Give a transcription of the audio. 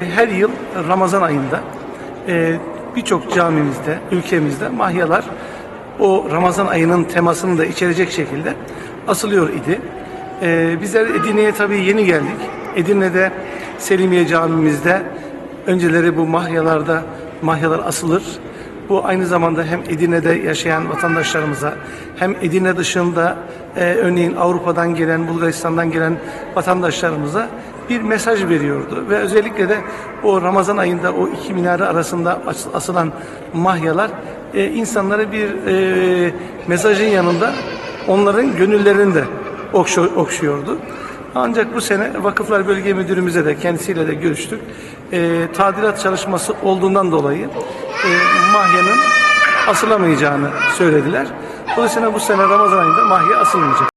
Her yıl Ramazan ayında e, birçok camimizde, ülkemizde mahyalar o Ramazan ayının temasını da içerecek şekilde asılıyor idi. E, bizler Edirne'ye tabii yeni geldik. Edirne'de Selimiye camimizde önceleri bu mahyalarda mahyalar asılır. Bu aynı zamanda hem Edirne'de yaşayan vatandaşlarımıza hem Edirne dışında e, örneğin Avrupa'dan gelen, Bulgaristan'dan gelen vatandaşlarımıza bir mesaj veriyordu. Ve özellikle de o Ramazan ayında o iki minare arasında as- asılan mahyalar e, insanlara bir e, mesajın yanında onların gönüllerini de okşu- okşuyordu. Ancak bu sene Vakıflar Bölge Müdürümüze de kendisiyle de görüştük. E, tadilat çalışması olduğundan dolayı e, mahyanın asılamayacağını söylediler. Dolayısıyla bu sene Ramazan ayında mahya asılmayacak.